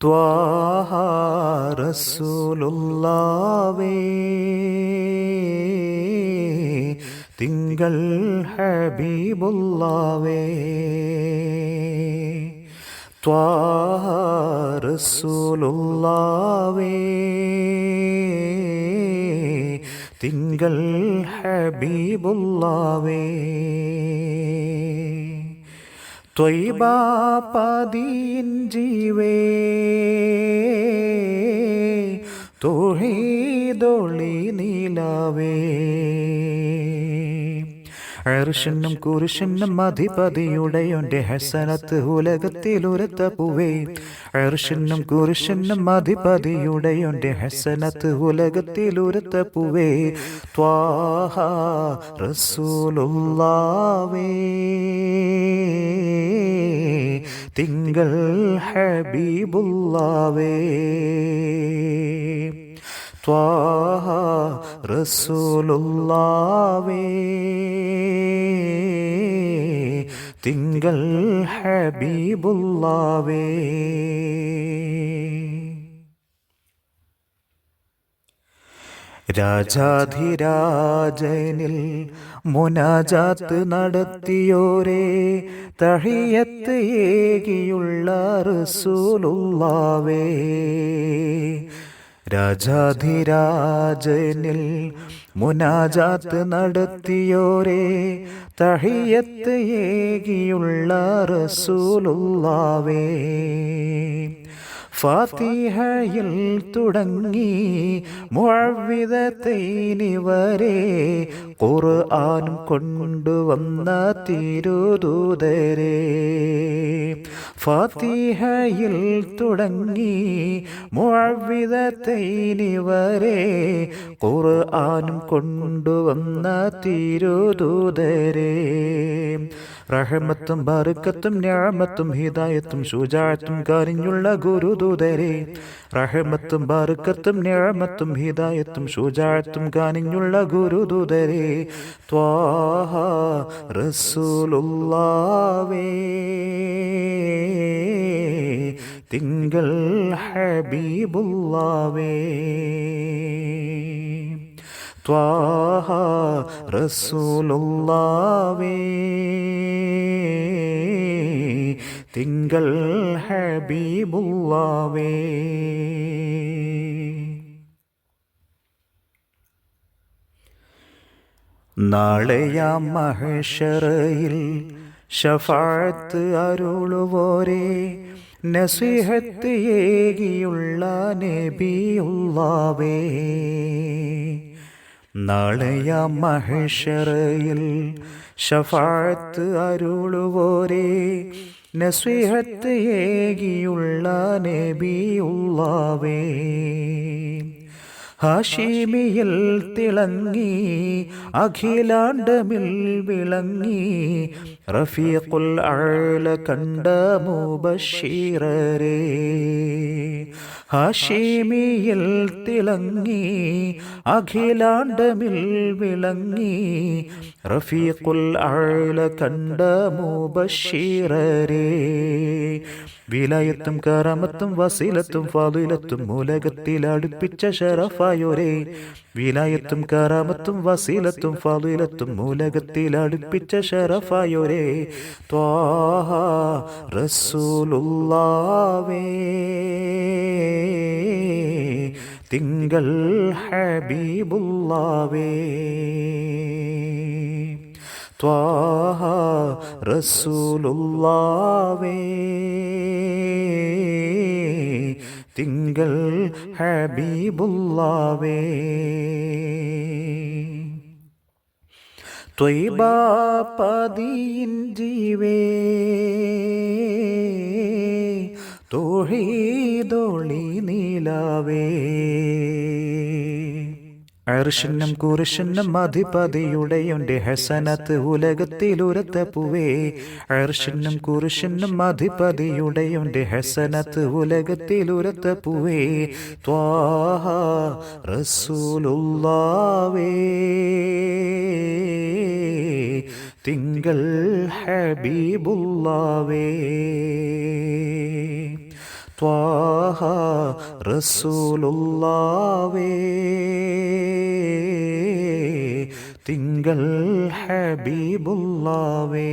ത്വാഹ റസൂലുള്ളാവേ തിങ്കൾ ഹബീബുല്ലാവേ ത്വാഹ റസൂലുള്ളാവേ തിങ്കൾ ഹബീബുള്ളാവേ. ത്വയ്ബാപദീൻ ജീവേ തൊഴീതൊളി നീലാവേ അർഷനും കുരിശനും അധിപതിയുടെയൊന്റെ ഹസനത്ത് ഉലകത്തിലുരത്ത പൂവേ അർഷനും കുരിശനും അധിപതിയുടെയൊന്റെ ഹസനത്ത് ഉലകത്തിലുരത്ത പൂവേ ത്വാഹ റസൂലുള്ളാവേ തിങ്കൾ ഹബീബുള്ളാവേ ത്വാഹ റസൂലുള്ളാവേ തിങ്കൾ ഹബീബുള്ളാവേ രാജാധിരാജനിൽ മുനാജാത്ത് നടത്തിയോരേ തഹിയത്ത് ഏകിയുള്ള റസൂലുള്ളാവേ രാജാധിരാജനിൽ മുനാജാത്ത് നടത്തിയോരെ തഹിയത്ത് ഏകിയുള്ള റസൂലുള്ളാവേ. ഫാത്തിഹയിൽ തുടങ്ങി മുഴവിതത്തൈനി വരെ ആനും കൊണ്ടുവന്ന തിരുദൂതരെ. ഫാത്തിഹയിൽ തുടങ്ങി മുഴവിധത്തൈനി വരെ ഖുർആനും കൊണ്ടുവന്ന തിരുദൂതരെ. റഹമത്തും ബറുക്കത്തും ഞാമത്തും ഹിദായത്തും ശുചാത്തും കരിഞ്ഞുള്ള ഗുരുദൂതരെ. റഹമത്തും ബറുക്കത്തും ഞാമത്തും ഹിദായത്തും ശുചാത്തും കാനിഞ്ഞുള്ള ഗുരുദൂതരെ. ത്വാഹ റസൂലുള്ളാവേ തിങ്കൾ ഹബീബുള്ളാവേ ത്വാഹ റസൂലുള്ളാവേ തിങ്കൾ ഹബീബുള്ളാവേ നാളെയാ മഹേഷറയിൽ ഷഫാഴത്ത് അരുളുവോരേ നസിഹത്ത് ഏകിയുള്ള നബിയുള്ളാവേ. നാളെയ മഹേഷറയിൽ ഷഫാഴത്ത് അരുളുവോരേ നസിഹത്ത് ഏകിയുള്ള നബിയുള്ളാവേ. ഹാഷിമിയിൽ തിളങ്ങി അഖിലാണ്ടമിൽ വിളങ്ങി റഫീഖുൽ അഴല കണ്ട മുബഷീറരേ ഹാഷിമിയിൽ തിളങ്ങി അഖിലാണ്ടമിൽ വിളങ്ങി റഫീഖുൽ അഴല കണ്ട മുബഷീറരേ വിലയത്തും കറാമത്തും വസീലത്തും ഫാദിലത്തും മൂലകത്തിൽ അടുപ്പിച്ച ഷറഫായോരേ. വിലയത്തും കറാമത്തും വസീലത്തും ഫാദിലത്തും മൂലകത്തിൽ അടുപ്പിച്ച ഷറഫായോരേ. ത്വാഹ റസൂലുള്ളാവേ തിങ്കൾ ഹബീബുള്ളാവേ ത്വാഹ റസൂലുള്ളാവേ തിങ്കൾ ഹബീബുള്ളാവേ ത്വയ്ബാപദീൻ ജീവേ തൊളി നീലാവേ. അർഷനും കുരിശനും അധിപതിയുടെയുണ്ട് ഹസനത്ത് ഉലകത്തിലുരത്ത പൂവേ. അർഷനും കുരിശനും അധിപതിയുടെയുണ്ട് ഹസനത്ത് ഉലകത്തിലുരത്ത പൂവേ. ത്വാഹ റസൂലുള്ളാവേ തിങ്കൾ ഹബീബുള്ളാവേ ത്വാഹ റസൂലുള്ളാവേ തിങ്കൾ ഹബീബുള്ളാവേ